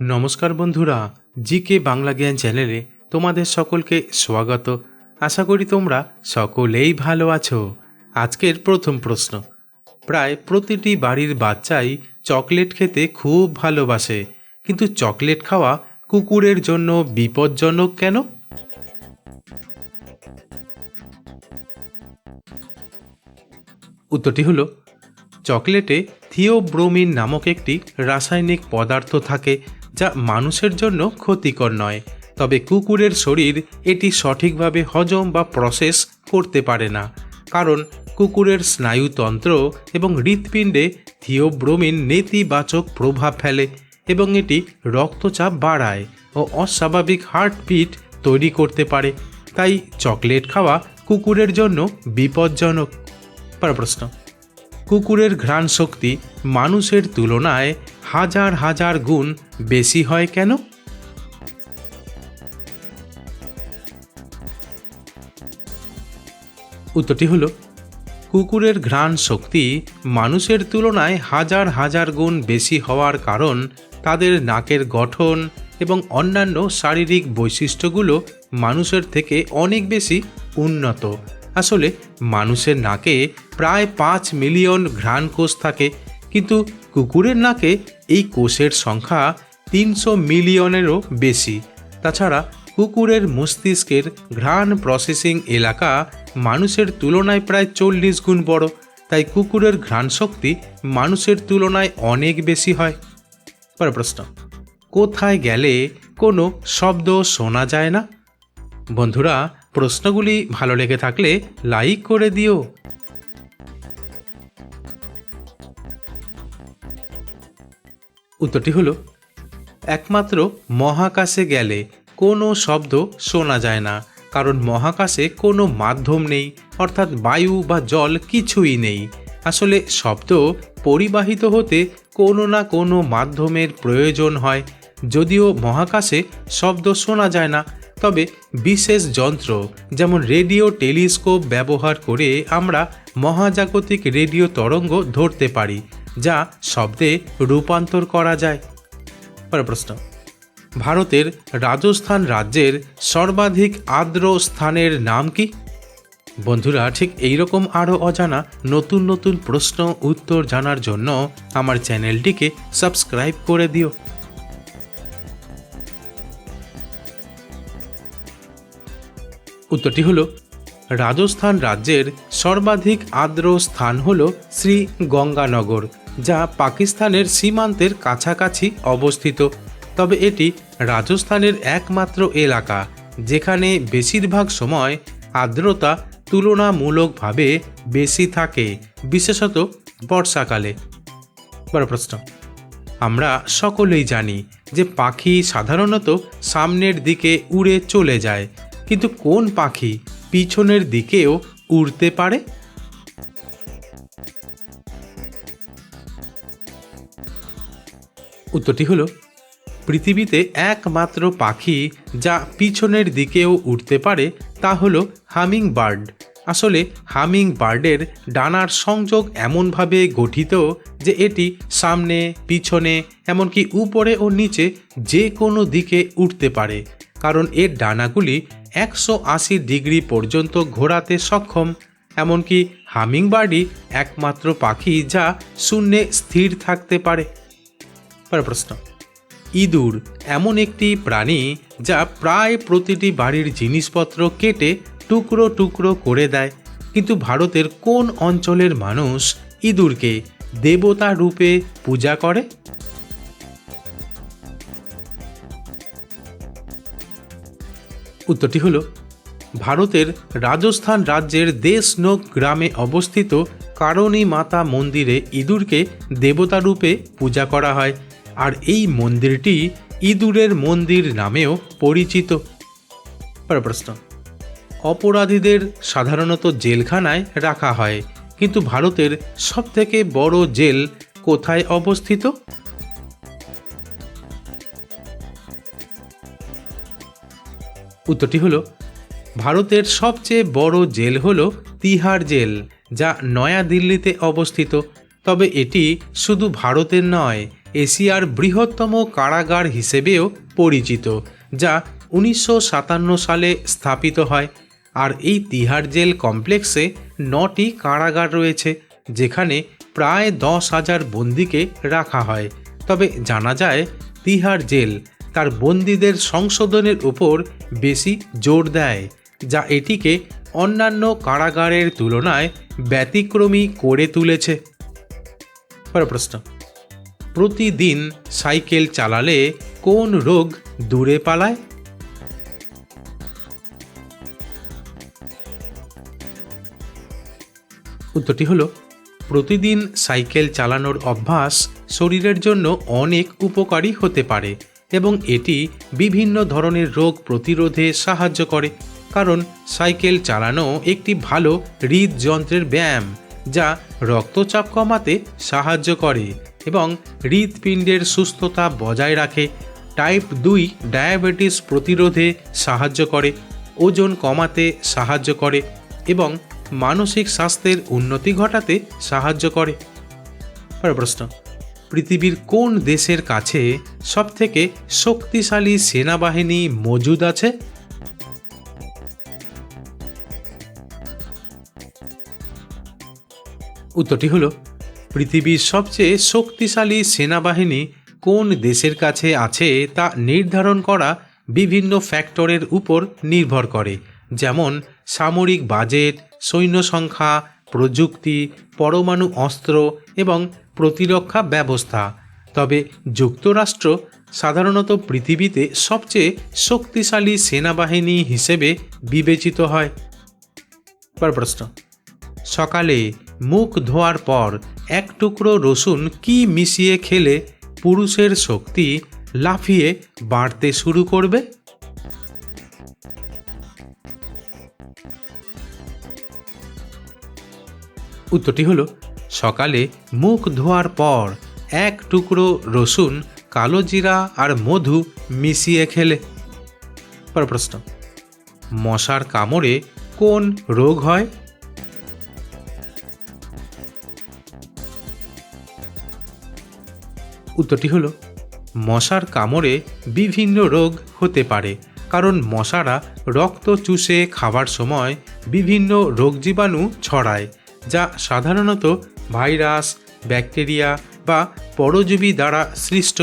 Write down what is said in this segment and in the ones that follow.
নমস্কার বন্ধুরা জি কে বাংলা জ্ঞান চ্যানেলে তোমাদের সকলকে স্বাগত। আশা করি তোমরা সকলেই ভালো আছো। আজকের প্রথম প্রশ্ন। প্রায় প্রতিটি বাড়ির বাচ্চাই চকলেট খেতে খুব ভালোবাসে, কিন্তু চকলেট খাওয়া কুকুরের জন্য বিপজ্জনক কেন? উত্তরটি হলো, চকলেটে থিওব্রোমিন নামক একটি রাসায়নিক পদার্থ থাকে যা মানুষের জন্য ক্ষতিকর নয়। তবে কুকুরের শরীর এটি সঠিকভাবে হজম বা প্রসেস করতে পারে না। কারণ কুকুরের স্নায়ুতন্ত্র এবং হৃৎপিণ্ডে থিওব্রোমিন নেতিবাচক প্রভাব ফেলে এবং এটি রক্তচাপ বাড়ায় ও অস্বাভাবিক হার্টবিট তৈরি করতে পারে। তাই চকলেট খাওয়া কুকুরের জন্য বিপজ্জনক। প্রশ্ন। কুকুরের ঘ্রাণ শক্তি মানুষের তুলনায় হাজার হাজার গুণ বেশি হয় কেন? উত্তরটি হলো, কুকুরের ঘ্রাণ শক্তি মানুষের তুলনায় হাজার হাজার গুণ বেশি হওয়ার কারণ তাদের নাকের গঠন এবং অন্যান্য শারীরিক বৈশিষ্ট্যগুলো মানুষের থেকে অনেক বেশি উন্নত। আসলে মানুষের নাকে প্রায় পাঁচ মিলিয়ন ঘ্রাণ কোষ থাকে কিন্তু কুকুরের নাকে এই কোষের সংখ্যা তিনশো মিলিয়নেরও বেশি। তাছাড়া কুকুরের মস্তিষ্কের ঘ্রাণ প্রসেসিং এলাকা মানুষের তুলনায় প্রায় চল্লিশ গুণ বড়, তাই কুকুরের ঘ্রাণ শক্তি মানুষের তুলনায় অনেক বেশি হয়। পরের প্রশ্ন, কোথায় গেলে কোনো শব্দ শোনা যায় না? বন্ধুরা, প্রশ্নগুলি ভালো লেগে থাকলে লাইক করে দিও। উত্তরটি হলো, একমাত্র মহাকাশে গেলে কোনো শব্দ শোনা যায় না, কারণ মহাকাশে কোনো মাধ্যম নেই, অর্থাৎ বায়ু বা জল কিছুই নেই। আসলে শব্দ পরিবাহিত হতে কোনো না কোনো মাধ্যমের প্রয়োজন হয়, যদিও মহাকাশে শব্দ শোনা যায় না। তবে বিশেষ যন্ত্র, যেমন রেডিও টেলিস্কোপ ব্যবহার করে আমরা মহাজাগতিক রেডিও তরঙ্গ ধরতে পারি যা শব্দে রূপান্তর করা যায়। পরের প্রশ্ন। ভারতের রাজস্থান রাজ্যের সর্বাধিক আর্দ্র স্থানের নাম কি? বন্ধুরা, ঠিক এইরকম আরও অজানা নতুন নতুন প্রশ্ন উত্তর জানার জন্য আমার চ্যানেলটিকে সাবস্ক্রাইব করে দিও। উত্তরটি হলো, রাজস্থান রাজ্যের সর্বাধিক আর্দ্র স্থান হল শ্রী গঙ্গানগর। যা পাকিস্তানের সীমান্তের কাছাকাছি অবস্থিত। তবে এটি রাজস্থানের একমাত্র এলাকা, যেখানে বেশিরভাগ সময় আর্দ্রতা তুলনামূলকভাবে বেশি থাকে, বিশেষত বর্ষাকালে। বড় প্রশ্ন, আমরা সকলেই জানি যে পাখি সাধারণত সামনের দিকে উড়ে চলে যায়, কিন্তু কোন পাখি পিছনের দিকেও উড়তে পারে? উত্তরটি হলো, পৃথিবীতে একমাত্র পাখি যা পিছনের দিকেও উঠতে পারে তা হলো হামিং বার্ড আসলে হামিং বার্ডের ডানার সংযোগ এমনভাবে গঠিত যে এটি সামনে, পিছনে, এমনকি উপরে ও নিচে যে কোনো দিকে উঠতে পারে, কারণ এর ডানাগুলি একশো আশি ডিগ্রি পর্যন্ত ঘোরাতে সক্ষম। এমনকি হামিং বার্ডই একমাত্র পাখি যা শূন্যে স্থির থাকতে পারে। পরের প্রশ্ন। ইঁদুর এমন একটি প্রাণী যা প্রায় প্রতিটি বাড়ির জিনিসপত্র কেটে টুকরো টুকরো করে দেয়। কিন্তু ভারতের কোন অঞ্চলের মানুষ ইঁদুরকে দেবতা রূপে পূজা করে? উত্তরটি হল, ভারতের রাজস্থান রাজ্যের দেশনোক গ্রামে অবস্থিত কারণী মাতা মন্দিরে ইঁদুরকে দেবতা রূপে পূজা করা হয়। আর এই মন্দিরটি ইঁদুরের মন্দির নামেও পরিচিত। প্রশ্ন। অপরাধীদের সাধারণত জেলখানায় রাখা হয়, কিন্তু ভারতের সবথেকে বড় জেল কোথায় অবস্থিত? উত্তরটি হলো, ভারতের সবচেয়ে বড় জেল হল তিহার জেল, যা নয়াদিল্লিতে অবস্থিত। তবে এটি শুধু ভারতের নয় এশিয়ার বৃহত্তম কারাগার হিসেবেও পরিচিত, যা উনিশশো সাতান্ন সালে স্থাপিত হয়। আর এই তিহার জেল কমপ্লেক্সে নটি কারাগার রয়েছে, যেখানে প্রায় দশ হাজার বন্দিকে রাখা হয়। তবে জানা যায়, তিহার জেল তার বন্দীদের সংশোধনের উপর বেশি জোর দেয়, যা এটিকে অন্যান্য কারাগারের তুলনায় ব্যতিক্রমী করে তুলেছে। প্রশ্ন। প্রতিদিন সাইকেল চালালে কোন রোগ দূরে পালায়? উত্তরটি হলো, প্রতিদিন সাইকেল চালানোর অভ্যাস শরীরের জন্য অনেক উপকারী হতে পারে এবং এটি বিভিন্ন ধরনের রোগ প্রতিরোধে সাহায্য করে। কারণ সাইকেল চালানো একটি ভালো হৃদযন্ত্রের ব্যায়াম, যা রক্তচাপ কমাতে সাহায্য করে। এবং হৃৎপিণ্ডের সুস্থতা বজায় রাখে। টাইপ দুই ডায়াবেটিস প্রতিরোধে সাহায্য করে, ওজন কমাতে সাহায্য করে এবং মানসিক স্বাস্থ্যের উন্নতি ঘটাতে সাহায্য করে। প্রশ্ন, পৃথিবীর কোন দেশের কাছে সবথেকে শক্তিশালী সেনাবাহিনী মজুদ আছে? উত্তরটি হলো পৃথিবীর সবচেয়ে শক্তিশালী সেনাবাহিনী কোন দেশের কাছে আছে তা নির্ধারণ করা বিভিন্ন ফ্যাক্টরের উপর নির্ভর করে, যেমন সামরিক বাজেট, সৈন্য সংখ্যা, প্রযুক্তি, পরমাণু অস্ত্র এবং প্রতিরক্ষা ব্যবস্থা। তবে যুক্তরাষ্ট্র সাধারণত পৃথিবীতে সবচেয়ে শক্তিশালী সেনাবাহিনী হিসেবে বিবেচিত হয়। পর প্রশ্ন। সকালে মুখ ধোয়ার পর এক টুকরো রসুন কি মিশিয়ে খেলে পুরুষের শক্তি লাফিয়ে বাড়তে শুরু করবে? উত্তরটি হলো, সকালে মুখ ধোয়ার পর এক টুকরো রসুন, কালো জিরা আর মধু মিশিয়ে খেলে। পর প্রশ্ন, মশার কামড়ে কোন রোগ হয়? উত্তরটি হলো, মশার কামড়ে বিভিন্ন রোগ হতে পারে, কারণ মশারা রক্ত চুষে খাবার সময় বিভিন্ন রোগ জীবাণু ছড়ায়, যা সাধারণত ভাইরাস, ব্যাকটেরিয়া বা পরজীবী দ্বারা সৃষ্ট।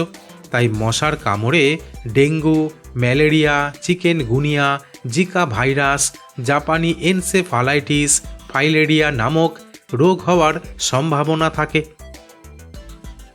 তাই মশার কামড়ে dengue, malaria chikungunya Zika virus, জাপানি এনসেফালাইটিস, ফাইলেরিয়া নামক রোগ হওয়ার সম্ভাবনা থাকে।